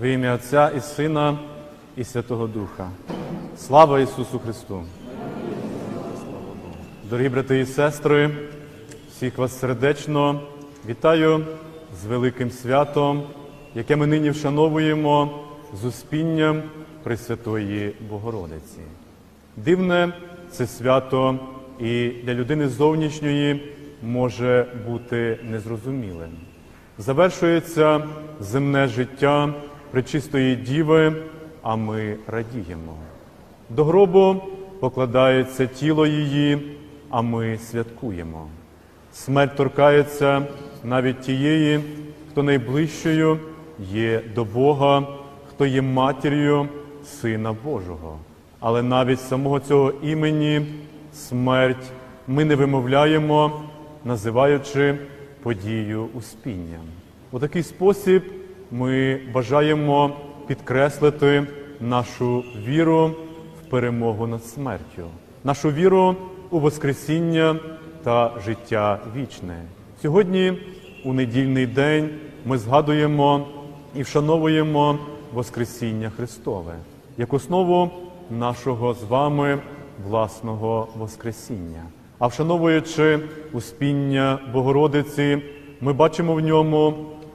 В ім'я Отця і Сина і Святого Духа. Слава Ісусу Христу! Дорогі брати і сестри, всіх вас сердечно вітаю з великим святом, яке ми нині вшановуємо з успінням Пресвятої Богородиці. Дивне це свято і для людини зовнішньої може бути незрозумілим. Завершується земне життя пречистої діви, а ми радіємо. До гробу покладається тіло її, а ми святкуємо. Смерть торкається навіть тієї, хто найближчою є до Бога, хто є матір'ю Сина Божого. Але навіть самого цього імені смерть ми не вимовляємо, називаючи подію успіння. У такий спосіб ми бажаємо підкреслити нашу віру в перемогу над смертю, нашу віру у Воскресіння та життя вічне. Сьогодні, у недільний день, ми згадуємо і вшановуємо Воскресіння Христове як основу нашого з вами власного Воскресіння. А вшановуючи успіння Богородиці, ми бачимо в ньому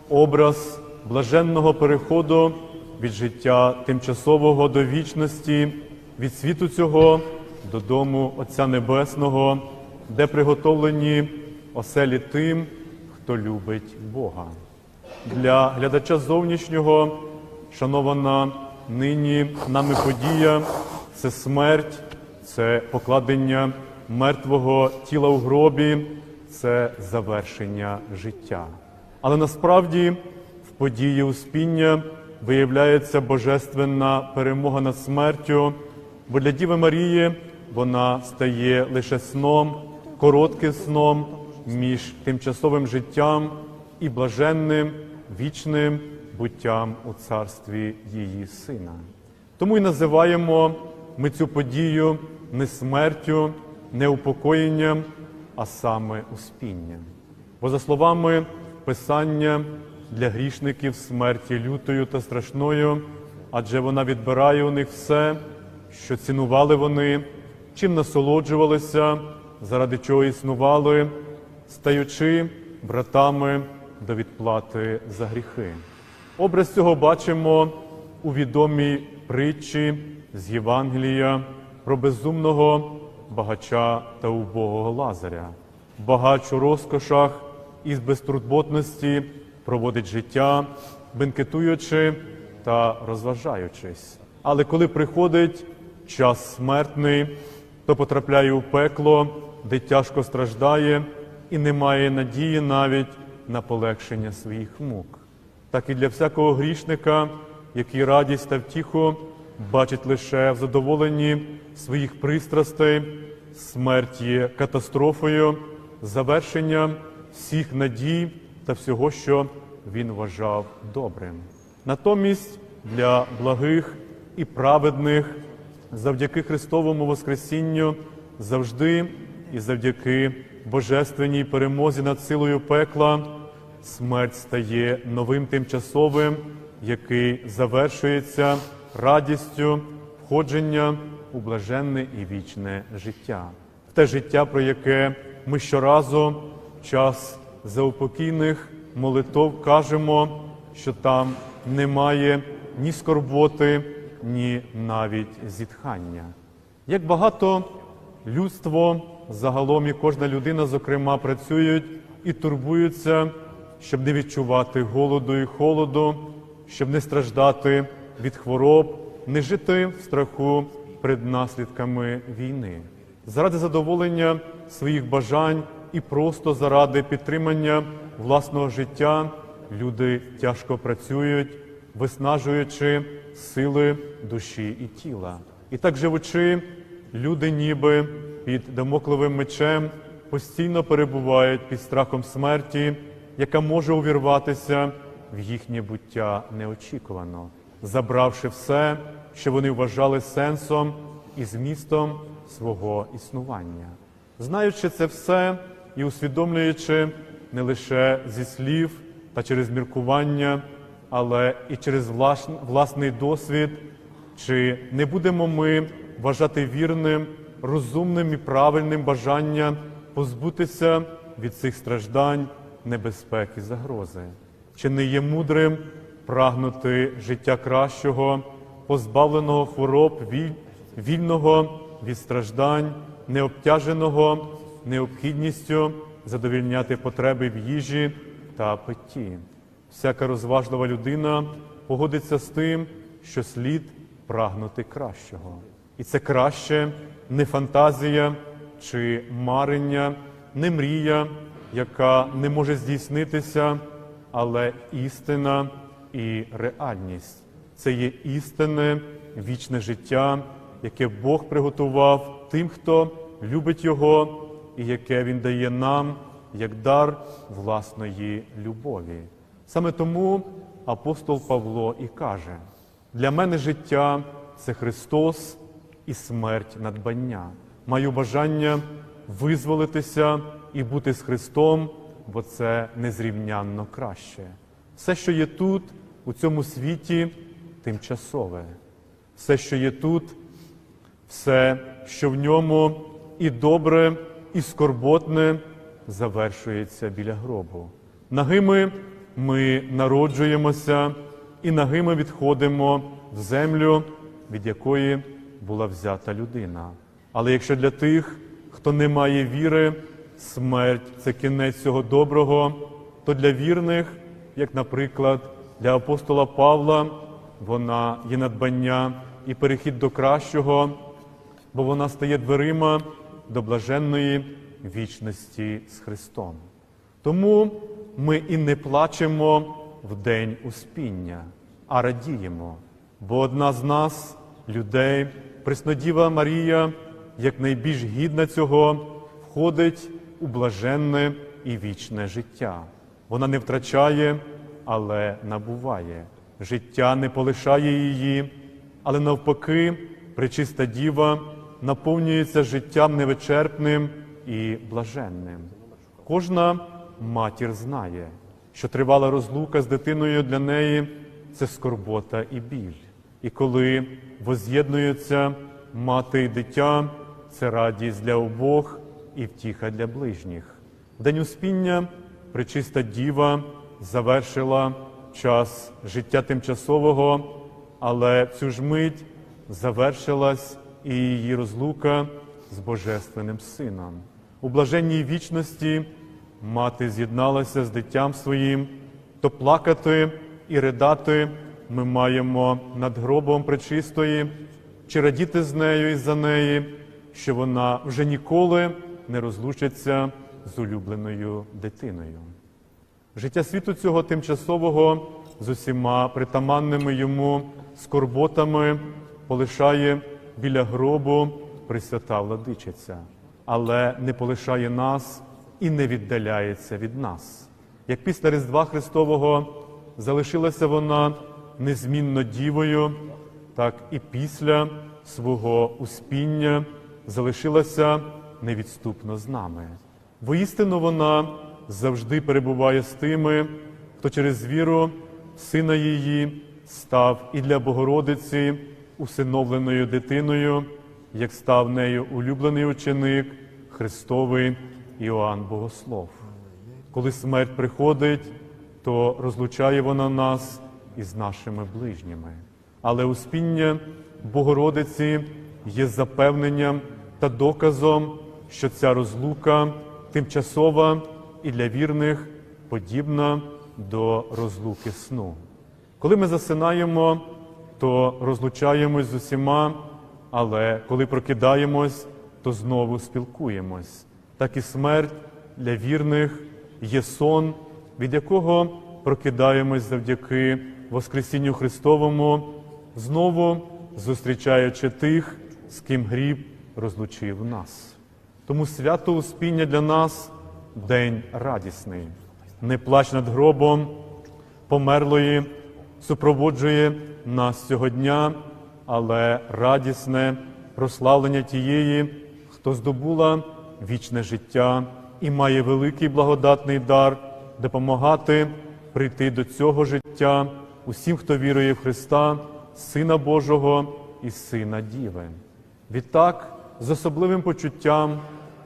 образ блаженного переходу від життя тимчасового до вічності, від світу цього додому Отця Небесного, де приготовлені оселі тим, хто любить Бога. Для глядача зовнішнього, шанована нині нами подія, це смерть, це покладення мертвого тіла у гробі, це завершення життя. Але насправді події успіння виявляється божественна перемога над смертю, бо для Діви Марії вона стає лише сном, коротким сном між тимчасовим життям і блаженним вічним буттям у царстві її сина. Тому й називаємо ми цю подію не смертю, не упокоєнням, а саме успінням. Бо, за словами Писання, для грішників смерті лютою та страшною, адже вона відбирає у них все, що цінували вони, чим насолоджувалися, заради чого існували, стаючи братами до відплати за гріхи. Образ цього бачимо у відомій притчі з Євангелія про безумного багача та убогого Лазаря. Багач у розкошах і з безтурботності проводить життя, бенкетуючи та розважаючись. Але коли приходить час смертний, то потрапляє у пекло, де тяжко страждає і не має надії навіть на полегшення своїх мук. Так і для всякого грішника, який радість та втіху бачить лише в задоволенні своїх пристрастей, смерть є катастрофою, завершенням всіх надій та всього, що він вважав добрим. Натомість для благих і праведних завдяки Христовому Воскресінню завжди і завдяки божественній перемозі над силою пекла смерть стає новим тимчасовим, який завершується радістю входження у блаженне і вічне життя, те життя, про яке ми щоразу час заупокійних молитов кажемо, що там немає ні скорботи, ні навіть зітхання. Як багато людство загалом і кожна людина, зокрема, працюють і турбуються, щоб не відчувати голоду і холоду, щоб не страждати від хвороб, не жити в страху перед наслідками війни, заради задоволення своїх бажань і просто заради підтримання власного життя люди тяжко працюють, виснажуючи сили душі і тіла. І так живучи, люди ніби під дамокловим мечем постійно перебувають під страхом смерті, яка може увірватися в їхнє буття неочікувано, забравши все, що вони вважали сенсом і змістом свого існування. Знаючи це все і усвідомлюючи не лише зі слів та через міркування, але і через власний досвід, чи не будемо ми вважати вірним, розумним і правильним бажання позбутися від цих страждань, небезпек і загрози? Чи не є мудрим прагнути життя кращого, позбавленого хвороб, віль- вільного від страждань, необтяженого необхідністю задовільняти потреби в їжі та питті? Всяка розважлива людина погодиться з тим, що слід прагнути кращого. І це краще не фантазія чи марення, не мрія, яка не може здійснитися, але істина і реальність. Це є істинне вічне життя, яке Бог приготував тим, хто любить Його, і яке Він дає нам як дар власної любові. Саме тому апостол Павло і каже: для мене життя це Христос і смерть надбання. Маю бажання визволитися і бути з Христом, бо це незрівнянно краще. Все, що є тут, у цьому світі, тимчасове. Все, що є тут, все, що в ньому і добре, і скорботне, завершується біля гробу. Нагими ми народжуємося, і нагими відходимо в землю, від якої була взята людина. Але якщо для тих, хто не має віри, смерть це кінець цього доброго, то для вірних, як, наприклад, для апостола Павла, вона є надбання і перехід до кращого, бо вона стає дверима до блаженної вічності з Христом. Тому ми і не плачемо в день успіння, а радіємо, бо одна з нас, людей, Преснодіва Марія, як найбільш гідна цього, входить у блаженне і вічне життя. Вона не втрачає, але набуває. Життя не полишає її, але навпаки, пречиста діва наповнюється життям невичерпним і блаженним. Кожна матір знає, що тривала розлука з дитиною для неї це скорбота і біль. І коли воз'єднуються мати і дитя, це радість для обох і втіха для ближніх. День успіння пречиста діва завершила час життя тимчасового, але в цю ж мить завершилась і її розлука з Божественним Сином. У блаженній вічності мати з'єдналася з дитям своїм, то плакати і ридати ми маємо над гробом пречистої, чи радіти з нею і за неї, що вона вже ніколи не розлучиться з улюбленою дитиною. Життя світу цього тимчасового з усіма притаманними йому скорботами полишає біля гробу Пресвята владичиця, але не полишає нас і не віддаляється від нас. Як після Різдва Христового залишилася вона незмінно дівою, так і після свого успіння залишилася невідступно з нами. Воістину вона завжди перебуває з тими, хто через віру сина її став і для Богородиці усиновленою дитиною, як став нею улюблений ученик Христовий Іоанн Богослов. Коли смерть приходить, то розлучає вона нас із нашими ближніми. Але успіння Богородиці є запевненням та доказом, що ця розлука тимчасова і для вірних подібна до розлуки сну. Коли ми засинаємо, то розлучаємось з усіма, але коли прокидаємось, то знову спілкуємось. Так і смерть для вірних є сон, від якого прокидаємось завдяки Воскресінню Христовому, знову зустрічаючи тих, з ким гріб розлучив нас. Тому свято Успіння для нас день радісний, не плач над гробом померлої супроводжує нас цього дня, але радісне прославлення тієї, хто здобула вічне життя і має великий благодатний дар допомагати прийти до цього життя усім, хто вірує в Христа, Сина Божого і Сина Діви. Відтак, з особливим почуттям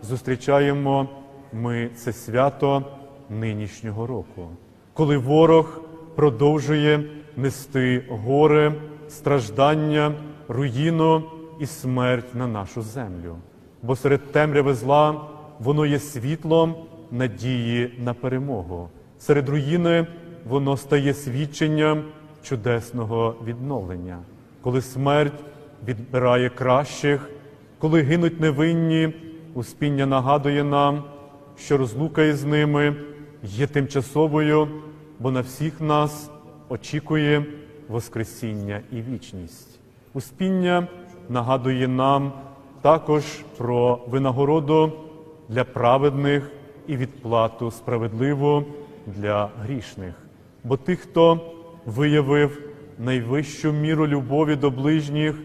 зустрічаємо ми це свято нинішнього року, коли ворог продовжує нести горе, страждання, руїну і смерть на нашу землю. Бо серед темряви зла воно є світлом надії на перемогу. Серед руїни воно стає свідченням чудесного відновлення, коли смерть відбирає кращих, коли гинуть невинні, успіння нагадує нам, що розлука із ними є тимчасовою, бо на всіх нас очікує Воскресіння і вічність. Успіння нагадує нам також про винагороду для праведних і відплату справедливу для грішних. Бо тих, хто виявив найвищу міру любові до ближніх,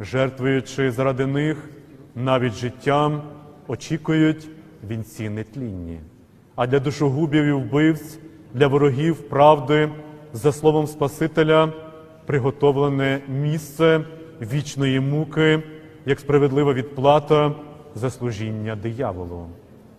жертвуючи заради них навіть життям, очікують вінці нетлінні. А для душогубів і вбивць, для ворогів правди, за словом Спасителя, приготовлене місце вічної муки, як справедлива відплата за служіння дияволу.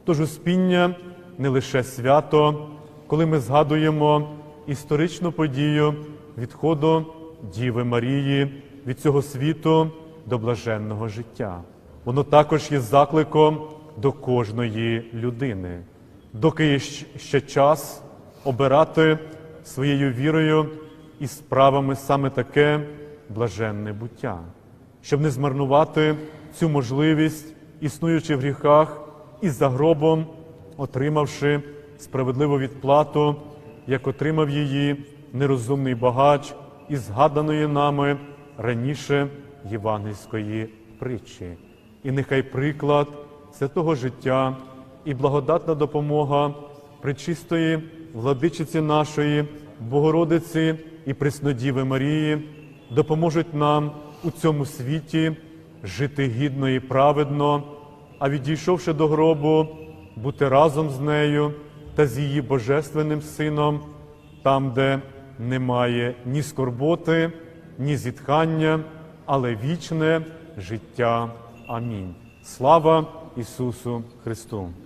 Тож успіння не лише свято, коли ми згадуємо історичну подію відходу Діви Марії від цього світу до блаженного життя. Воно також є закликом до кожної людини, доки є ще час обирати своєю вірою і справами саме таке блаженне буття, щоб не змарнувати цю можливість, існуючи в гріхах і за гробом, отримавши справедливу відплату, як отримав її нерозумний багач із згаданої нами раніше євангельської притчі. І нехай приклад святого життя і благодатна допомога пречистої владичиці нашої, Богородиці і Преснодіви Марії допоможуть нам у цьому світі жити гідно і праведно, а відійшовши до гробу, бути разом з нею та з її божественним сином, там, де немає ні скорботи, ні зітхання, але вічне життя. Амінь. Слава Ісусу Христу!